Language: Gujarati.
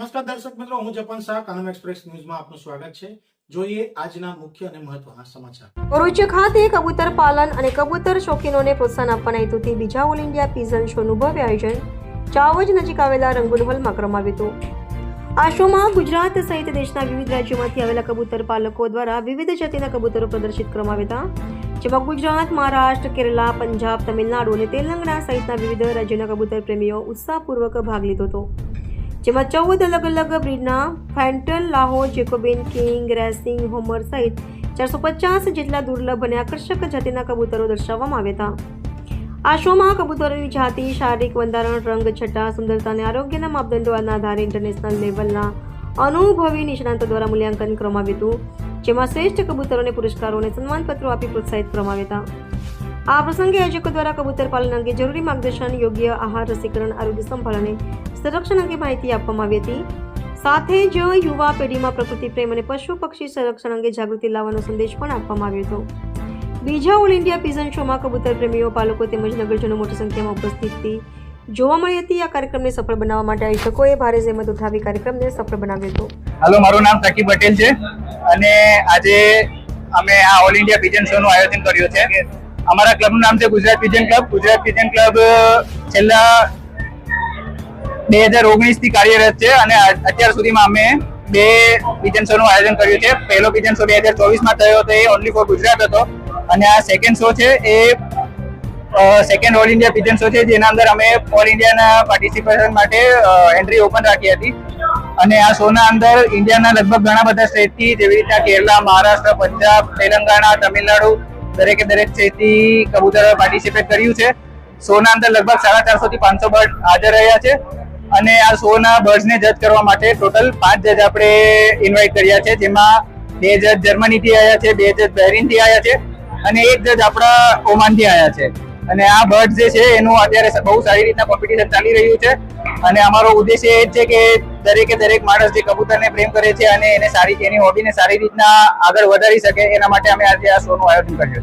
નમસ્કાર દર્શક મિત્રો, હું જપન શાહ, કાનમ એક્સપ્રેસ ન્યૂઝમાં આપનું સ્વાગત છે. જોઈએ આજના મુખ્ય અને મહત્વના સમાચાર. ભરૂચ ખાતે કબૂતર પાલન અને કબૂતર શોખીનોને પ્રોત્સાહન આપવાના હેતુથી બીજા ઓલ ઇન્ડિયા પીઝન શોનું ભવ્ય આયોજન ચાવજ નજીક આવેલા રંગુલ હોલમાં કરવામાં આવ્યું હતું. આ શોમાં ગુજરાત સહિત દેશના વિવિધ રાજ્યોમાંથી આવેલા કબૂતર પાલકો દ્વારા વિવિધ જાતિના કબૂતરો પ્રદર્શિત કરવામાં આવ્યા હતા. જેમાં ગુજરાત, મહારાષ્ટ્ર, કેરલા, પંજાબ, તમિલનાડુ અને તેલંગાણા સહિતના વિવિધ રાજ્યોના કબૂતર પ્રેમીઓ ઉત્સાહપૂર્વક ભાગ લીધો હતો. જેમાં ચૌદ અલગ અલગ બ્રીડના ફેન્ટલ લાહો જેકોબિન, કિંગ, રેસિંગ, હોમર સહિત ચારસો પચાસ જેટલા દુર્લભ અને આકર્ષક જાતિના કબૂતરો દર્શાવવામાં આવ્યા હતા. આ શોમાં કબૂતરોની જાતિ, શારીરિક બંધારણ, રંગ, છટા, સુંદરતા અને આરોગ્યના માપદંડોના આધારે ઇન્ટરનેશનલ લેવલના અનુભવી નિષ્ણાંતો દ્વારા મૂલ્યાંકન કરવામાં આવ્યું હતું, જેમાં શ્રેષ્ઠ કબૂતરોને પુરસ્કારો અને સન્માનપત્રો આપી પ્રોત્સાહિત કરવામાં આવ્યા હતા. આ પ્રસંગે આયોજકો દ્વારા કબૂતર પાલન અંગે જરૂરી માર્ગદર્શન, યોગ્ય આહાર, રસીકરણ, આરોગ્ય સંભાળ અને સંરક્ષણ અંગે માહિતી આપવામાં આવી હતી. સાથે જ યુવા પેઢીમાં પ્રકૃતિ પ્રેમ અને પશુ પક્ષી સંરક્ષણ અંગે જાગૃતિ લાવવાનો સંદેશ પણ આપવામાં આવ્યો હતો. બીજા ઓલ ઇન્ડિયા પીઝન શોમાં કબૂતર પ્રેમીઓ, પાલકો તેમજ નગરજનો મોટી સંખ્યામાં ઉપસ્થિત હતી. જોવા મળી હતી આ કાર્યક્રમને સફળ બનાવવા માટે આયોજકોએ ભારે જહેમત ઉઠાવી કાર્યક્રમને સફળ બનાવ્યો હતો. હાલો, મારું નામ સકીબ પટેલ છે અને આજે અમે આ ઓલ ઇન્ડિયા પિજન શો નું આયોજન કર્યું છે. અમારા ક્લબનું નામ છે Gujarat pigeon club. Gujarat pigeon club છેલ્લા બે હજાર ઓગણીસથી કાર્યરત છે અને અત્યાર સુધીમાં અમે બે પિજન શો નું આયોજન કર્યું છે. પહેલો પિજન શો બે હજાર ચોવીસમાં થયો હતો, એ ઓનલી ફોર ગુજરાત હતો. અને આ સેકન્ડ શો છે એ second all India pigeon show છે, જેના અંદર અમે ઓલ ઇન્ડિયાના પાર્ટિસિપેશન માટે એન્ટ્રી ઓપન રાખી હતી. અને આ શોના અંદર ઇન્ડિયાના લગભગ ઘણા બધા સ્ટેટથી જેવી રીતના કેરલા, મહારાષ્ટ્ર, પંજાબ, તેલંગાણા, તમિલનાડુ, દરેકે દરેક સ્ટેટથી કબૂતરોએ પાર્ટિસિપેટ કર્યું છે. શોના અંદર લગભગ સાડા ચારસો થી પાંચસો બર્ડ હાજર રહ્યા છે. અને આ શોના બર્ડ્સને જજ કરવા માટે ટોટલ પાંચ જજ આપણે ઇન્વાઇટ કર્યા છે, જેમાં બે જજ જર્મનીથી આવ્યા છે, બે જજ બહેરીનથી આવ્યા છે અને એક જજ આપણા ઓમાનથી આવ્યા છે. અને આ બર્ડ જે છે, એનું અત્યારે બહુ સારી રીતના કોમ્પિટિશન ચાલી રહ્યું છે અને અમારો ઉદ્દેશ્ય એ છે કે દરેકે દરેક માણસ જે કબૂતરને પ્રેમ કરે છે અને એને સારી, એની હોબીને સારી રીતના આગળ વધારી શકે, એના માટે અમે આજે આ શોનું આયોજન કર્યું છે.